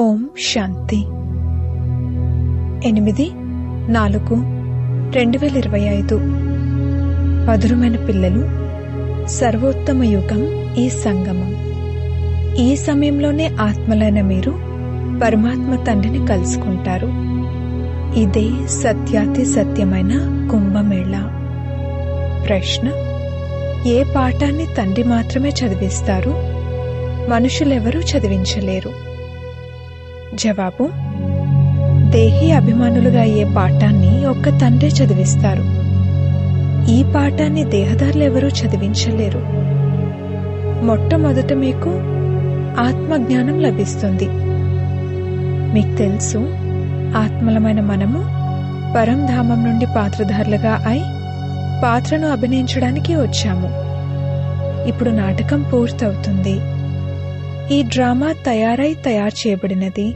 ఓం శాంతి. ఎనిమిది నాలుగు రెండు వేల ఇరవై ఐదు. మధురమైన పిల్లలు సర్వోత్తమ యుగం ఈ సంగమం. ఈ సమయంలోనే ఆత్మలైన మీరు పరమాత్మ తండ్రిని కలుసుకుంటారు. ఇదే సత్యాతి సత్యమైన కుంభమేళ. ప్రశ్న ఏ పాఠాన్ని తండ్రి మాత్రమే చదివిస్తారు? మనుషులెవరూ చదివించలేరు. జవాబు దేహి అభిమానులుగా అయ్యే పాఠాన్ని ఒక్క తండ్రే చదివిస్తారు. ఈ పాఠాన్ని దేహదారులు ఎవరూ చదివించలేరు. మొట్టమొదట మీకు ఆత్మజ్ఞానం లభిస్తుంది. మీకు తెలుసు ఆత్మలమైన మనము పరంధామం నుండి పాత్రధారులుగా అయి పాత్రను అభినయించడానికి వచ్చాము. ఇప్పుడు నాటకం పూర్తవుతుంది. ఈ డ్రామా తయారై తయారు చేయబడినది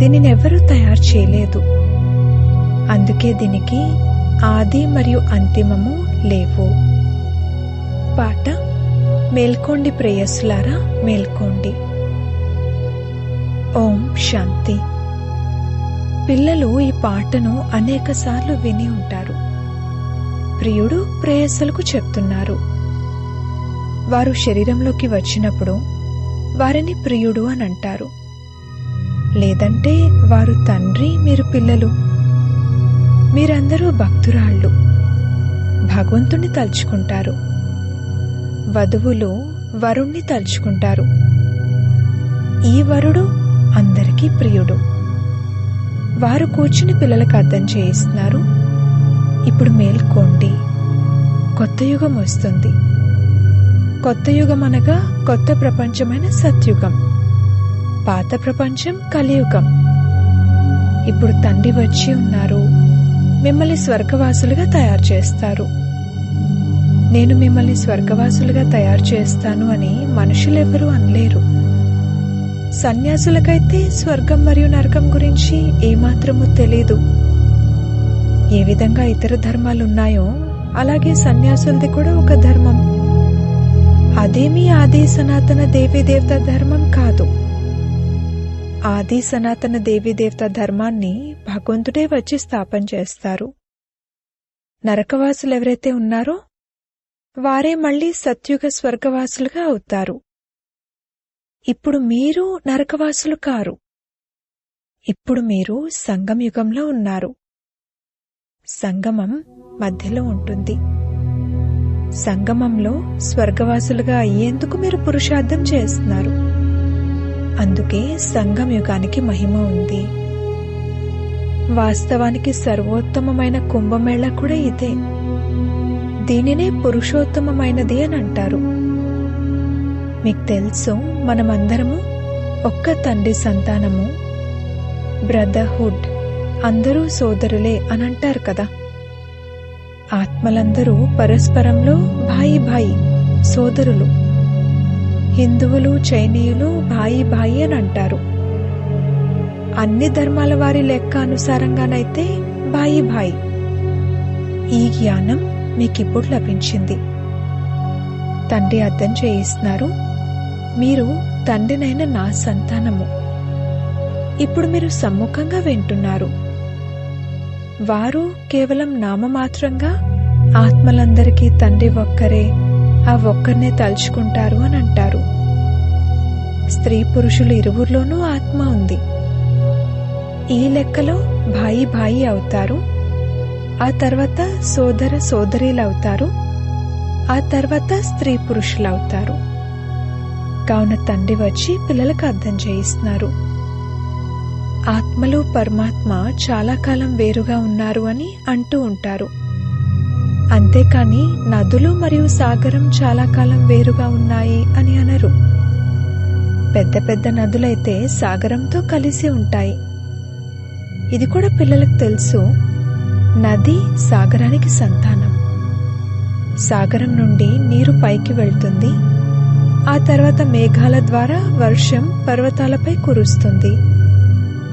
దీనిని ఎవరూ తయారు చేయలేదు. అందుకే దీనికి ఆది మరియు అంతిమము లేవు. పాట మేల్కోండి ప్రేయస్సులారా మేల్కోండి. ఓం శాంతి. పిల్లలు ఈ పాటను అనేకసార్లు విని ఉంటారు. ప్రియుడు ప్రేయస్సులకు చెప్తున్నారు. వారు శరీరంలోకి వచ్చినప్పుడు వారిని ప్రియుడు అని అంటారు. లేదంటే వారు తండ్రి మీరు పిల్లలు. మీరందరూ భక్తురాళ్ళు. భగవంతుణ్ణి తలుచుకుంటారు. వధువులు వరుణ్ణి తలుచుకుంటారు. ఈ వరుడు అందరికీ ప్రియుడు. వారు కూర్చుని పిల్లలకు అర్థం చేయిస్తున్నారు. ఇప్పుడు మేల్కోండి. కొత్త యుగం వస్తుంది. కొత్త యుగం అనగా కొత్త ప్రపంచమైన సత్యుగం. పాత ప్రపంచం కలియుగం. ఇప్పుడు తండ్రి వచ్చి ఉన్నారు. మిమ్మల్ని స్వర్గవాసులుగా తయారు చేస్తారు. నేను మిమ్మల్ని స్వర్గవాసులుగా తయారు చేస్తాను అని మనుషులెవరూ అనలేరు. సన్యాసులకైతే స్వర్గం మరియు నరకం గురించి ఏమాత్రము తెలీదు. ఏ విధంగా ఇతర ధర్మాలున్నాయో అలాగే సన్యాసులది కూడా ఒక ధర్మం. అదేమీ ఆది సనాతన దేవీ దేవత ధర్మం కాదు. ఆది సనాతన దేవీ దేవత ధర్మాన్ని భగవంతుడే వచ్చి స్థాపన చేస్తారు. నరకవాసులు ఎవరైతే ఉన్నారో వారే మళ్ళీ సత్యుగ స్వర్గవాసులుగా అవుతారు. ఇప్పుడు మీరు నరకవాసులు కారు. ఇప్పుడు మీరు సంగమయుగంలో ఉన్నారు. సంగమం మధ్యలో ఉంటుంది. సంగమంలో స్వర్గవాసులుగా అయ్యేందుకు మీరు పురుషార్థం చేస్తున్నారు. అందుకే సంఘం యుగానికి మహిమ ఉంది. వాస్తవానికి సర్వోత్తమమైన కుంభమేళ కూడా ఇదే. దీనినే పురుషోత్తమమైనది అని అంటారు. మీకు తెలుసు మనమందరము ఒక్క తండ్రి సంతానము బ్రదర్హుడ్ అందరూ సోదరులే అని అంటారు కదా. ఆత్మలందరూ పరస్పరంలో భాయి భాయి సోదరులు. హిందువులు చైనీయులు భాయి భాయి అని అంటారు. అన్ని ధర్మాల వారి లెక్క అనుసారంగానైతే భాయి భాయి. ఈ జ్ఞానం మీకిప్పుడు లభించింది. తండ్రి అర్థం చేయిస్తున్నారు. మీరు తండ్రినైన నా సంతానము. ఇప్పుడు మీరు సమ్ముఖంగా వింటున్నారు. వారు కేవలం నామమాత్రంగా ఆత్మలందరికీ తండ్రి ఒక్కరే ఆ ఒక్కరినే తలుచుకుంటారు అని అంటారు. స్త్రీ పురుషులు ఇరువురిలోనూ ఆత్మ ఉంది. ఈ లెక్కలో భాయి భాయి అవుతారు. ఆ తర్వాత సోదర సోదరీలు అవుతారు. ఆ తర్వాత స్త్రీ పురుషులు అవుతారు. కావున తండ్రి వచ్చి పిల్లలకు అర్థం చేయిస్తున్నారు. ఆత్మలు పరమాత్మ చాలా కాలం వేరుగా ఉన్నారు అని అంటూ ఉంటారు. అంతేకాని నదులు మరియు సాగరం చాలా కాలం వేరుగా ఉన్నాయి అని అనరు. పెద్ద పెద్ద నదులైతే సాగరంతో కలిసి ఉంటాయి. ఇది కూడా పిల్లలకు తెలుసు. నది సాగరానికి సంతానం. సాగరం నుండి నీరు పైకి వెళ్తుంది. ఆ తర్వాత మేఘాల ద్వారా వర్షం పర్వతాలపై కురుస్తుంది.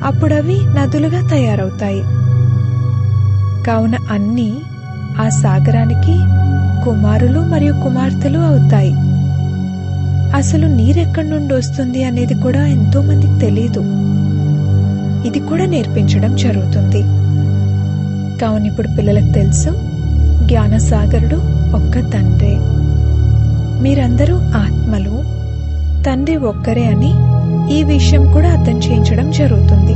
అప్పుడవి నదులుగా తయారవుతాయి. కావున అన్నీ ఆ సాగరానికి కుమారులు మరియు కుమార్తెలు అవుతాయి. అసలు నీరెక్కడి నుండి వస్తుంది అనేది కూడా ఎంతో మందికి తెలియదు ఇది కూడా నేర్పించడం జరుగుతుంది. కావున ఇప్పుడు పిల్లలకు తెలుసు జ్ఞానసాగరుడు ఒక్క తండ్రే. మీరందరూ ఆత్మలు తండ్రి ఒక్కరే అని ఈ విషయం కూడా అర్థం చేయించడం జరుగుతుంది.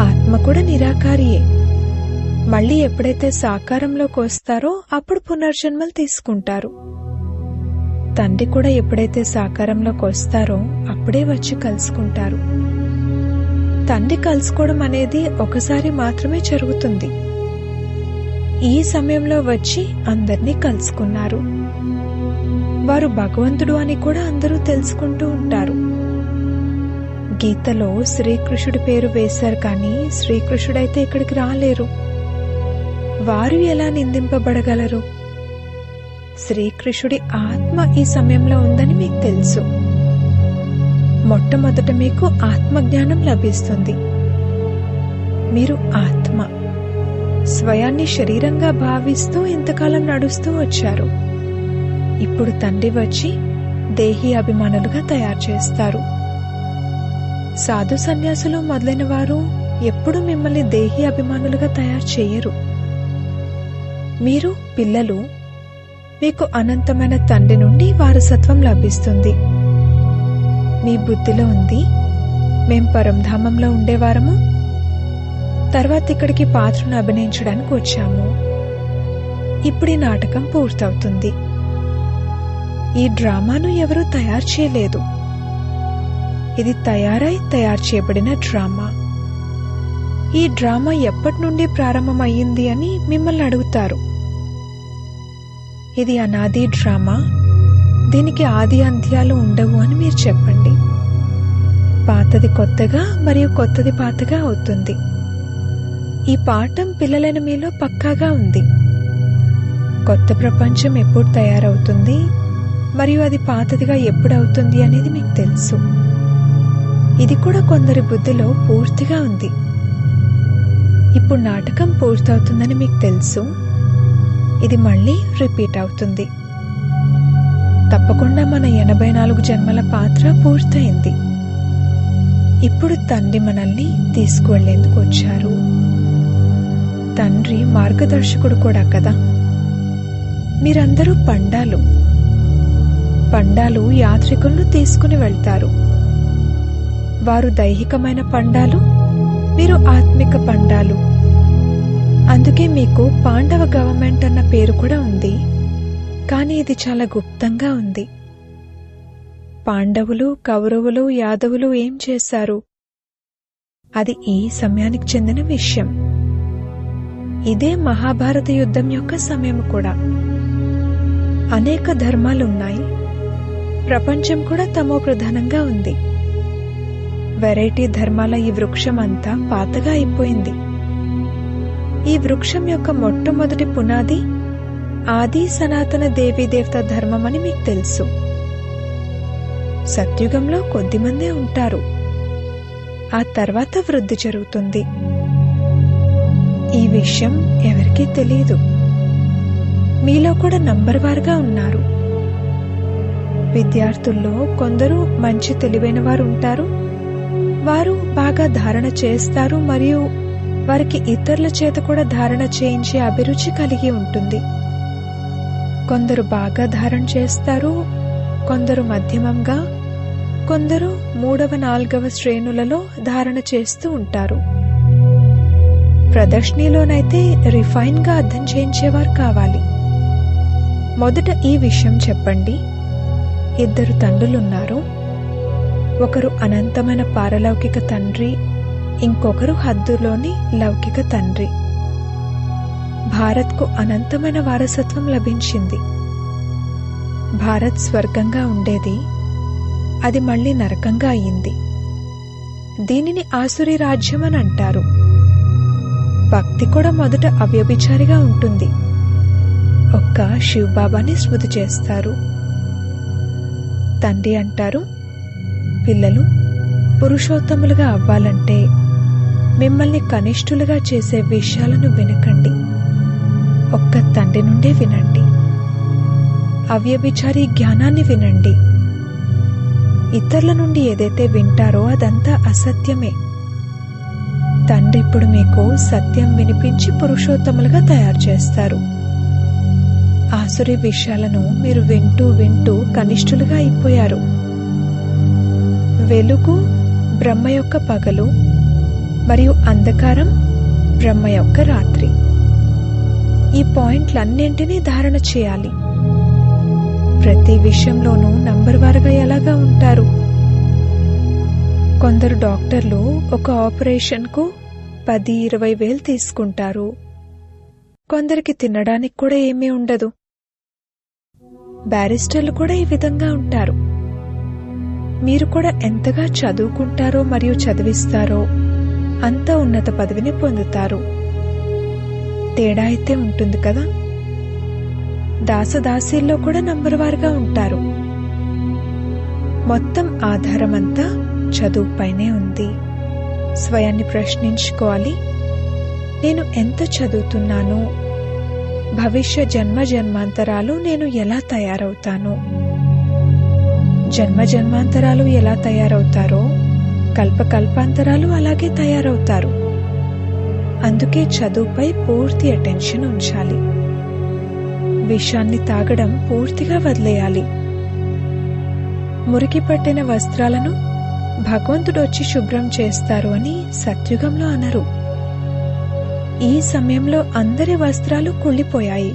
ఆత్మ కూడా నిరాకారియే. మళ్ళీ ఎప్పుడైతే సాకారంలోకి వస్తారో అప్పుడు పునర్జన్మలు తీసుకుంటారు. తండ్రి కూడా ఎప్పుడైతే సాకారంలోకి వస్తారో అప్పుడే వచ్చి కలుసుకుంటారు. తండ్రి కలుసుకోవడం అనేది ఒకసారి మాత్రమే జరుగుతుంది. ఈ సమయంలో వచ్చి అందరినీ కలుసుకున్నారు. వారు భగవంతుడు అని కూడా అందరూ తెలుసుకుంటూ ఉంటారు. గీతలో శ్రీకృష్ణుడి పేరు వేశారు కానీ శ్రీకృష్ణుడైతే ఇక్కడికి రాలేరు. వారు ఎలా నిందింపబడగలరు? శ్రీకృష్ణుడి ఆత్మ ఈ సమయంలో ఉందని మీకు తెలుసు. మొట్టమొదట మీకు ఆత్మజ్ఞానం లభిస్తుంది. మీరు ఆత్మ స్వయాన్ని శరీరంగా భావిస్తూ ఇంతకాలం నడుస్తూ వచ్చారు. ఇప్పుడు తండ్రి వచ్చి దేహి అభిమానులుగా తయారు చేస్తారు. సాధు సన్యాసులు మొదలైన వారు ఎప్పుడు మిమ్మల్ని దేహి అభిమానులుగా తయారు చేయరు. మీరు పిల్లలు మీకు అనంతమైన తండ్రి నుండి వారసత్వం లభిస్తుంది. మీ బుద్ధిలో ఉంది. మేం పరంధామంలో ఉండేవారము. తర్వాత ఇక్కడికి పాత్రను అభినయించడానికి వచ్చాము. ఇప్పుడు ఈ నాటకం పూర్తవుతుంది. ఈ డ్రామాను ఎవరూ తయారు చేయలేదు. ఇది తయారై తయారు చేయబడిన డ్రామా. ఈ డ్రామా ఎప్పటి నుండి ప్రారంభమయ్యింది అని మిమ్మల్ని అడుగుతారు. ఇది అనాది డ్రామా. దీనికి ఆది అంత్యాలు ఉండవు అని మీరు చెప్పండి. పాతది కొత్తగా మరియు కొత్తది పాతగా అవుతుంది. ఈ పాఠం పిల్లలైన మీలో పక్కాగా ఉంది. కొత్త ప్రపంచం ఎప్పుడు తయారవుతుంది మరియు అది పాతదిగా ఎప్పుడు అవుతుంది అనేది మీకు తెలుసు. ఇది కూడా కొందరి బుద్ధిలో పూర్తిగా ఉంది. ఇప్పుడు నాటకం పూర్తవుతుందని మీకు తెలుసు. ఇది మళ్ళీ రిపీట్ అవుతుంది. తప్పకుండా మన ఎనభై నాలుగు జన్మల పాత్ర పూర్తయింది. ఇప్పుడు తండ్రి మనల్ని తీసుకువెళ్ళేందుకు వచ్చారు. తండ్రి మార్గదర్శకుడు కూడా కదా. మీరందరూ పండాలు. పండాలు యాత్రికులను తీసుకుని వెళ్తారు. వారు దైహికమైన పండాలు మీరు ఆత్మిక పండాలు. అందుకే మీకు పాండవ గవర్నమెంట్ అన్న పేరు కూడా ఉంది. కానీ ఇది చాలా గుప్తంగా ఉంది. పాండవులు కౌరవులు యాదవులు ఏం చేశారు? అది ఈ సమయానికి చెందిన విషయం. ఇదే మహాభారత యుద్ధం యొక్క సమయం కూడా. అనేక ధర్మాలున్నాయి. ప్రపంచం కూడా తమో ప్రధానంగా ఉంది. వెరైటీ ధర్మాల ఈ వృక్షం అంతా పాతగా అయిపోయింది. ఈ వృక్షం యొక్క మొట్టమొదటి పునాది ఆది సనాతన దేవీ దేవత ధర్మం అని మీకు తెలుసు. సత్యుగంలో కొద్దిమందే ఉంటారు. ఆ తర్వాత వృద్ధి జరుగుతుంది. ఈ విషయం ఎవరికీ తెలియదు మీలో కూడా నంబర్ వారుగా ఉన్నారు. విద్యార్థుల్లో కొందరు మంచి తెలివైన వారు ఉంటారు. వారు బాగా ధారణ చేస్తారు మరియు వారికి ఇతరుల చేత కూడా ధారణ చేయించే అభిరుచి కలిగి ఉంటుంది. కొందరు బాగా ధారణ చేస్తారు కొందరు మధ్యమంగా కొందరు మూడవ నాలుగవ శ్రేణులలో ధారణ చేస్తూ ఉంటారు. ప్రదర్శనలోనైతే రిఫైన్గా అర్థం చేయించేవారు కావాలి. మొదట ఈ విషయం చెప్పండి. ఇద్దరు తండ్రులున్నారు. ఒకరు అనంతమైన పారలౌకిక తండ్రి ఇంకొకరు హద్దులోని లౌకిక తండ్రి. భారత్కు అనంతమైన వారసత్వం లభించింది. భారత్ స్వర్గంగా ఉండేది అది మళ్ళీ నరకంగా అయింది. దీనిని ఆసురి రాజ్యం అని అంటారు. భక్తి కూడా మొదట అవ్యభిచారిగా ఉంటుంది. ఒక్క శివబాబాని స్మృతి చేస్తారు. తండ్రి అంటారు పిల్లలు పురుషోత్తములుగా అవ్వాలంటే మిమ్మల్ని కనిష్ఠులుగా చేసే విషయాలను వినకండి. ఒక్క తండ్రి నుండే వినండి. అవ్యభిచారి జ్ఞానాన్ని వినండి. ఇతరుల నుండి ఏదైతే వింటారో అదంతా అసత్యమే. తండ్రి ఇప్పుడు మీకు సత్యం వినిపించి పురుషోత్తములుగా తయారు చేస్తారు. ఆసురి విషయాలను మీరు వింటూ వింటూ కనిష్ఠులుగా అయిపోయారు. వెలుగు బ్రహ్మ యొక్క పగలు మరియు అంధకారం బ్రహ్మ యొక్క రాత్రి. ఈ పాయింట్లన్నింటినీ ధారణ చేయాలి. ప్రతి విషయంలోనూ నంబర్ వారుగా ఎలాగా ఉంటారు? కొందరు డాక్టర్లు ఒక ఆపరేషన్కు పది ఇరవై వేలు తీసుకుంటారు. కొందరికి తినడానికి కూడా ఏమీ ఉండదు. బ్యారిస్టర్లు కూడా ఈ విధంగా ఉంటారు. మీరు కూడా ఎంతగా చదువుకుంటారో మరియు చదివిస్తారో అంత ఉన్నత పదవిని పొందుతారు. తేడా అయితే ఉంటుంది కదా? దాసదాసీల్లో కూడా నంబర్ వారుగా ఉంటారు. మొత్తం ఆధారం అంతా చదువుపైనే ఉంది. స్వయాన్ని ప్రశ్నించుకోవాలి. నేను ఎంత చదువుతున్నాను? భవిష్య జన్మ జన్మాంతరాలు నేను ఎలా తయారవుతాను? జన్మ జన్మాంతరాలు ఎలా తయారవుతారో కల్పకల్పాంతరాలు అలాగే తయారవుతారు. అందుకే చదువుపై పూర్తి అటెన్షన్ ఉంచాలి. విషాన్ని తాగడం పూర్తిగా వదిలేయాలి. మురికి పట్టిన వస్త్రాలను భగవంతుడు వచ్చి శుభ్రం చేస్తారు అని సత్యుగంలో అనరు. ఈ సమయంలో అందరి వస్త్రాలు కుళ్ళిపోయాయి.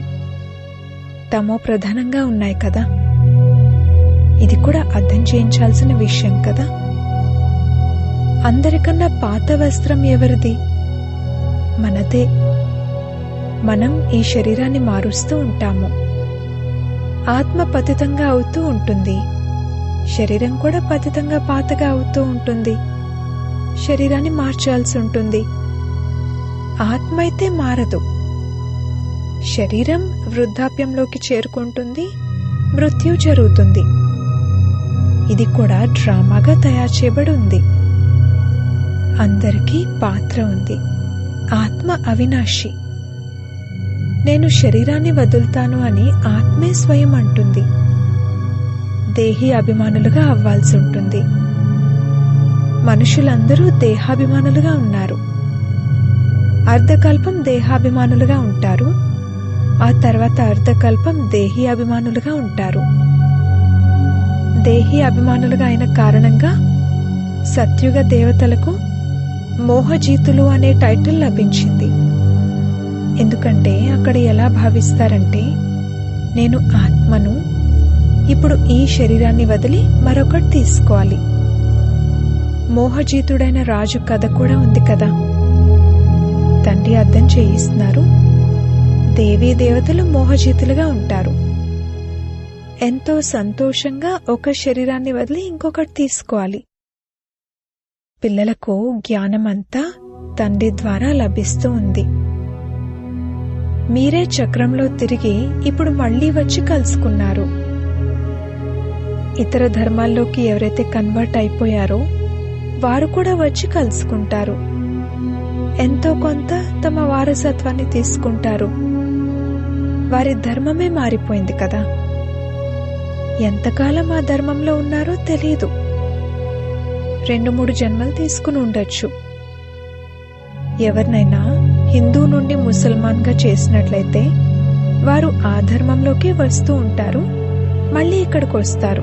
తమో ప్రధానంగా ఉన్నాయి కదా. ఇది కూడా అర్థం చేయించాల్సిన విషయం కదా? అందరికన్నా పాత వస్త్రం ఎవరిది? మనదే. మనం ఈ శరీరాన్ని మారుస్తూ ఉంటాము. ఆత్మ పతితంగా అవుతూ ఉంటుంది. శరీరం కూడా పతితంగా పాతగా అవుతూ ఉంటుంది. శరీరాన్ని మార్చాల్సి ఉంటుంది. ఆత్మ అయితే మారదు. శరీరం వృద్ధాప్యంలోకి చేరుకుంటుంది. మృత్యు జరుగుతుంది. ఇది కూడా డ్రామాగా తయారు చేయబడి ఉంది అందరికీ పాత్ర ఉంది. ఆత్మ అవినాశి. నేను శరీరాన్ని వదులుతాను అని ఆత్మే స్వయం అంటుంది. దేహి అభిమానులుగా అవ్వాల్సి ఉంటుంది. మనుషులందరూ దేహాభిమానులుగా ఉన్నారు. అర్ధకల్పం దేహాభిమానులుగా ఉంటారు. ఆ తర్వాత అర్ధకల్పం దేహి అభిమానులుగా ఉంటారు. దేహి అభిమానులుగా అయిన కారణంగా సత్యుగ దేవతలకు మోహజీతులు అనే టైటిల్ లభించింది. ఎందుకంటే అక్కడ ఎలా భావిస్తారంటే నేను ఆత్మను ఇప్పుడు ఈ శరీరాన్ని వదిలి మరొకటి తీసుకోవాలి. మోహజీతుడైన రాజు కథ కూడా ఉంది కదా. తండ్రి అర్థం చేయిస్తున్నారు దేవీ దేవతలు మోహజీతులుగా ఉంటారు. ఎంతో సంతోషంగా ఒక శరీరాన్ని వదిలి ఇంకొకటి తీసుకోవాలి. పిల్లలకు జ్ఞానమంతా తండ్రి ద్వారా లభిస్తూ ఉంది. మీరే చక్రంలో తిరిగి ఇప్పుడు మళ్ళీ వచ్చి కలుసుకున్నారు. ఇతర ధర్మాల్లోకి ఎవరైతే కన్వర్ట్ అయిపోయారో వారు కూడా వచ్చి కలుసుకుంటారు. ఎంతో కొంత తమ వారసత్వాన్ని తీసుకుంటారు. వారి ధర్మమే మారిపోయింది కదా. ఎంతకాలం ఆ ధర్మంలో ఉన్నారో తెలియదు రెండు మూడు జన్మలు తీసుకుని ఉండొచ్చు. ఎవరినైనా హిందూ నుండి ముసల్మాన్గా చేసినట్లయితే వారు ఆ ధర్మంలోకి వస్తూ ఉంటారు మళ్ళీ ఇక్కడికి వస్తారు.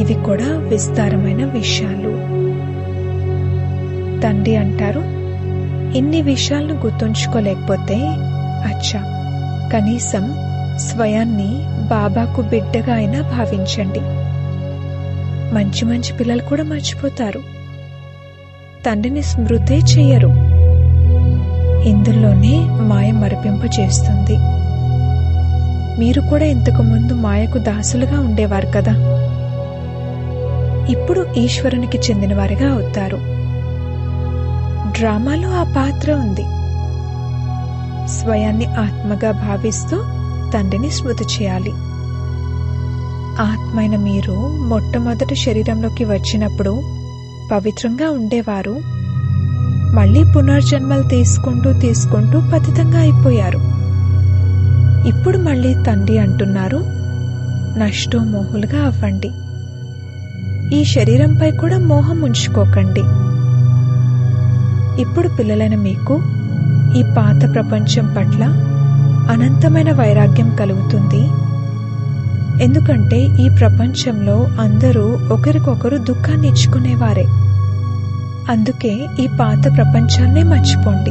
ఇవి కూడా విస్తారమైన విషయాలు. తండ్రి అంటారు ఇన్ని విషయాలను గుర్తుంచుకోలేకపోతే అచ్చా కనీసం స్వయాన్ని బాబాకు బిడ్డగా అయినా భావించండి. మంచి మంచి పిల్లలు కూడా మర్చిపోతారు. తండ్రిని స్మృతే చెయ్యరు ఇందులోనే మాయ మరపింపజేస్తుంది మీరు కూడా ఇంతకు ముందు మాయకు దాసులుగా ఉండేవారు కదా. ఇప్పుడు ఈశ్వరునికి చెందినవారిగా అవుతారు. డ్రామాలో ఆ పాత్ర ఉంది. స్వయాన్ని ఆత్మగా భావిస్తూ తండ్రిని స్మృతి చేయాలి. ఆత్మైన మీరు మొట్టమొదటి శరీరంలోకి వచ్చినప్పుడు పవిత్రంగా ఉండేవారు. మళ్ళీ పునర్జన్మలు తీసుకుంటూ తీసుకుంటూ పతితంగా అయిపోయారు. ఇప్పుడు మళ్ళీ తండ్రి అంటున్నారు నష్టో మోహులుగా అవ్వండి. ఈ శరీరంపై కూడా మోహం ఉంచుకోకండి. ఇప్పుడు పిల్లలైన మీకు ఈ పాత ప్రపంచం పట్ల అనంతమైన వైరాగ్యం కలుగుతుంది. ఎందుకంటే ఈ ప్రపంచంలో అందరూ ఒకరికొకరు దుఃఖాన్ని ఇచ్చుకునేవారే. అందుకే ఈ పాత ప్రపంచాన్నే మర్చిపోండి.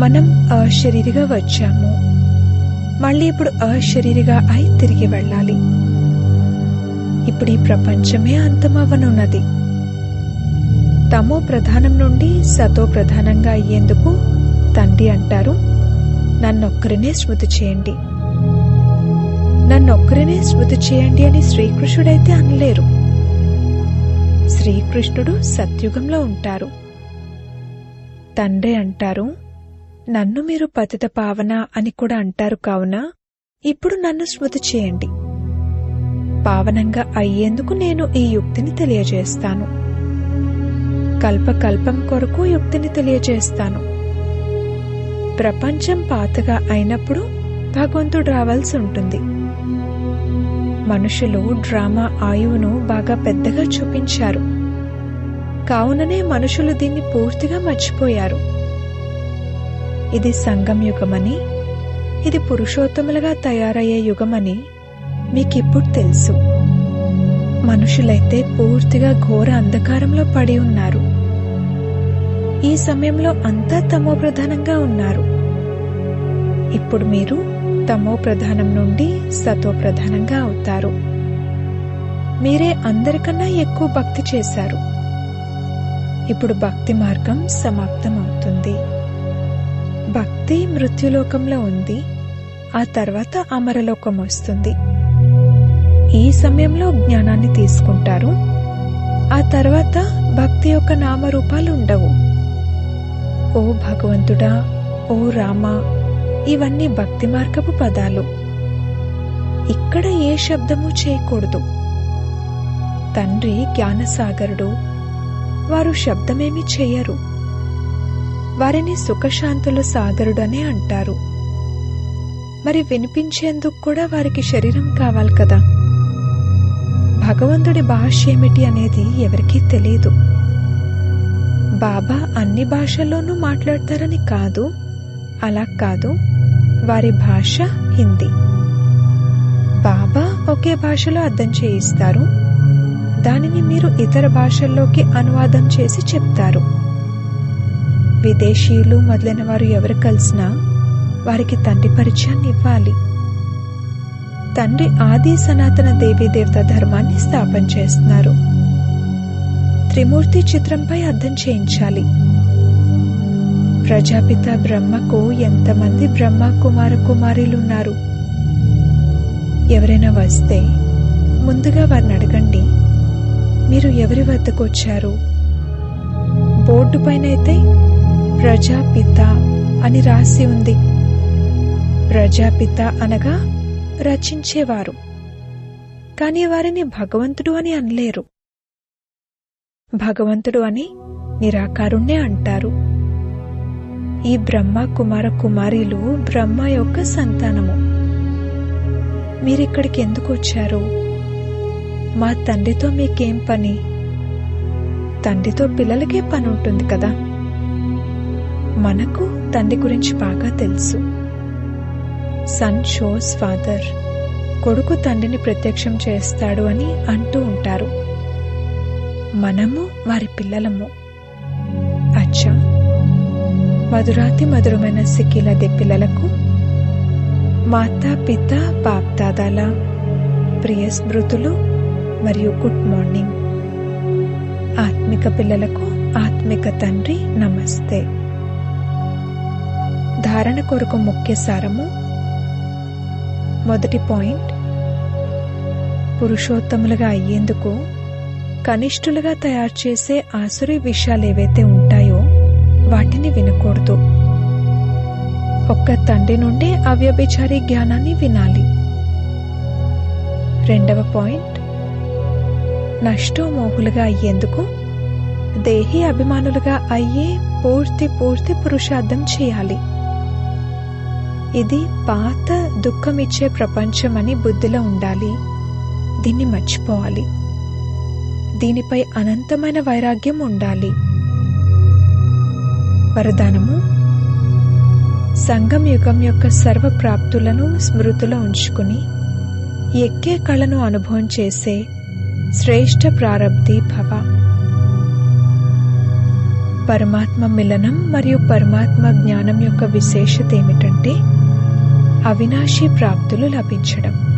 మనం అశరీరిగా వచ్చాము. మళ్ళీ ఇప్పుడు అశరీరిగా అయి తిరిగి వెళ్ళాలి. ఇప్పుడు ఈ ప్రపంచమే అంతమవ్వనున్నది. తమో ప్రధానం నుండి సతో ప్రధానంగా అయ్యేందుకు తండ్రి అంటారు. నన్నొక్కరినే స్మృతి చేయండి. నన్నొక్కరినే స్మృతి చేయండి అని శ్రీకృష్ణుడైతే అనలేరు. శ్రీకృష్ణుడు సత్యుగంలో ఉంటారు. తండ్రి అంటారు నన్ను మీరు పతిత పావన అని కూడా అంటారు కావున ఇప్పుడు నన్ను స్మృతి చేయండి. పావనంగా అయ్యేందుకు నేను ఈ యుక్తిని తెలియజేస్తాను. కల్పకల్పం కొరకు యుక్తిని తెలియజేస్తాను. ప్రపంచం పాతగా అయినప్పుడు భగవంతుడు రావాల్సి ఉంటుంది. మనుషులు డ్రామా ఆయువును బాగా పెద్దగా చూపించారు. కావుననే మనుషులు దీన్ని పూర్తిగా మర్చిపోయారు. ఇది సంగం యుగమని ఇది పురుషోత్తములుగా తయారయ్యే యుగమని మీకిప్పుడు తెలుసు. మనుషులైతే పూర్తిగా ఘోర అంధకారంలో పడి ఉన్నారు. ఈ సమయంలో అంతా తమో ప్రధానంగా ఉన్నారు. ఇప్పుడు మీరు తమో ప్రధానం నుండి సతో ప్రధానంగా అవుతారు. మీరే అందరికన్నా ఎక్కువ భక్తి చేశారు. ఇప్పుడు భక్తి మార్గం సమాప్తం అవుతుంది భక్తి మృత్యులోకంలో ఉంది. ఆ తర్వాత అమరలోకం వస్తుంది. ఈ సమయంలో జ్ఞానాన్ని తీసుకుంటారు. ఆ తర్వాత భక్తి యొక్క నామరూపాలు ఉండవు. ఓ భగవంతుడా ఓ రామా ఇవన్నీ భక్తి మార్గపు పదాలు. ఇక్కడ ఏ శబ్దము చేయకూడదు. తండ్రి జ్ఞానసాగరుడు వారు శబ్దమేమి చేయరు. వారిని సుఖశాంతుల సాగరుడనే అంటారు. మరి వినిపించేందుకు కూడా వారికి శరీరం కావాలి కదా? భగవంతుడి భాష ఏమిటి అనేది ఎవరికీ తెలియదు. బాబా అన్ని భాషల్లోనూ మాట్లాడతారని కాదు అలా కాదు వారి భాష హిందీ. బాబా ఒకే భాషలో అర్థం చేయిస్తారు దానిని మీరు ఇతర భాషల్లోకి అనువాదం చేసి చెప్తారు. విదేశీయులు మొదలైన వారు ఎవరు కలిసినా వారికి తండ్రి పరిచయాన్ని ఇవ్వాలి. తండ్రి ఆది సనాతన దేవీ దేవత ధర్మాన్ని స్థాపన చేస్తున్నారు. త్రిమూర్తి చిత్రంపై అర్థం చేయించాలి. ప్రజాపిత బ్రహ్మకు ఎంతమంది బ్రహ్మ కుమార కుమారులున్నారు? ఎవరైనా వస్తే ముందుగా వారిని అడగండి. మీరు ఎవరి వద్దకు వచ్చారు? బోర్డు పైన అయితే ప్రజాపిత అని రాసి ఉంది. ప్రజాపిత అనగా రచించేవారు. కానీ వారిని భగవంతుడు అని అనలేరు. భగవంతుడు అని నిరాకారుణ్ణే అంటారు. ఈ బ్రహ్మ కుమార కుమారీలు బ్రహ్మ యొక్క సంతానము. మీరిక్కడికి ఎందుకు వచ్చారు? మా తండ్రితో మీకేం పని? తండ్రితో పిల్లలకే పని ఉంటుంది కదా. మనకు తండ్రి గురించి బాగా తెలుసు. సన్ షోస్ ఫాదర్ కొడుకు తండ్రిని ప్రత్యక్షం చేస్తాడు అని అంటూ ఉంటారు. మనము వారి పిల్లలము. అచ్చా! మధురాతి మధురమైన సిక్కిలది పిల్లలకు మాతా పిత బాప్దాదాల ప్రియ స్మృతులు మరియు గుడ్ మార్నింగ్. ఆత్మిక పిల్లలకు ఆత్మిక తండ్రి నమస్తే. ధారణ కొరకు ముఖ్య సారము. మొదటి పాయింట్. పురుషోత్తములుగా అయ్యేందుకు కనిష్ఠులుగా తయారు చేసే ఆసురి విషయాలు ఏవైతే ఉంటాయో వాటిని వినకూడదు. ఒక్క తండ్రి నుండి అవ్యభిచారి జ్ఞానాన్ని వినాలి. రెండవ పాయింట్. నష్టోమోహులుగా అయ్యేందుకు దేహి అభిమానులుగా అయ్యే పూర్తి పూర్తి పురుషార్థం చేయాలి. ఇది పాత దుఃఖమిచ్చే ప్రపంచమని బుద్ధిలో ఉండాలి. దీన్ని మర్చిపోవాలి. దీనిపై అనంతమైన వైరాగ్యం ఉండాలి. వరదానము సంగం యుగం యొక్క సర్వ ప్రాప్తులను స్మృతిలో ఉంచుకుని ఎక్కే కళను అనుభవం చేసే శ్రేష్ఠ ప్రారబ్ధి భవ. పరమాత్మ మిలనం మరియు పరమాత్మ జ్ఞానం యొక్క విశేషత ఏమిటంటే అవినాశీ ప్రాప్తులు లభించడం.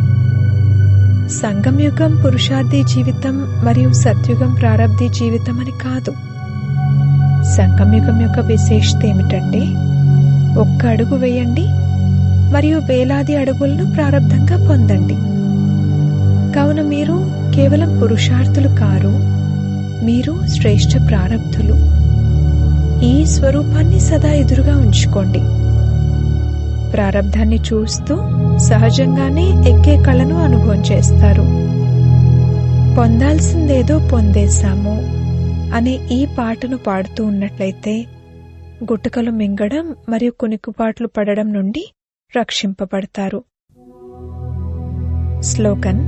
సంగంయుగం పురుషార్థి జీవితం మరియు సత్యుగం ప్రారబ్ధి జీవితం అని కాదు. సంగంయుగం యొక్క విశేషత ఏమిటంటే ఒక్క అడుగు వేయండి మరియు వేలాది అడుగులను ప్రారంధంగా పొందండి. కావున మీరు కేవలం పురుషార్థులు కారు మీరు శ్రేష్ఠ ప్రారబ్ధులు ఈ స్వరూపాన్ని సదా ఎదురుగా ఉంచుకోండి. ప్రారంధాన్ని చూస్తూ సహజంగానే ఎక్కే కళను అనుభవం చేస్తారు. పొందాల్సిందేదో పొందేశాము అనే ఈ పాటను పాడుతూ ఉన్నట్లయితే గుటకలు మింగడం మరియు కునికుపాట్లు పడడం నుండి రక్షింపబడతారు. స్లోగన్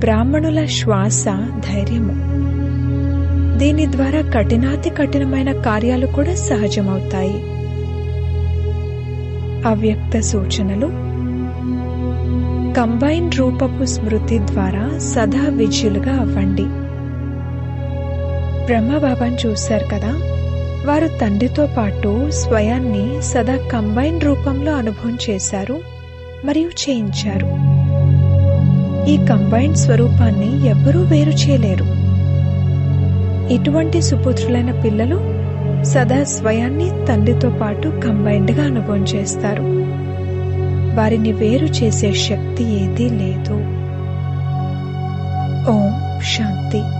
బ్రాహ్మణుల శ్వాస ధైర్యము. దీని ద్వారా కఠినాతి కఠినమైన కార్యాలు కూడా సహజమవుతాయి. అవ్యక్త సూచనలు. కంబైన్ రూపపు స్మృతి ద్వారా సదా విజయులుగా అవ్వండి. బ్రహ్మబాబాను చూశారు కదా? వారు తండ్రితో పాటు స్వయాన్ని సదా కంబైన్ రూపంలో అనుభవం చేశారు మరియు చేయించారు. ఈ కంబైన్ స్వరూపాన్ని ఎవ్వరూ వేరు చేయలేరు. ఇటువంటి సుపుత్రులైన పిల్లలు సదా స్వయాన్ని తండ్రితో పాటు కంబైన్డ్గా అనుభవం చేస్తారు. వారిని వేరు చేసే శక్తి ఏదీ లేదు. ఓం శాంతి.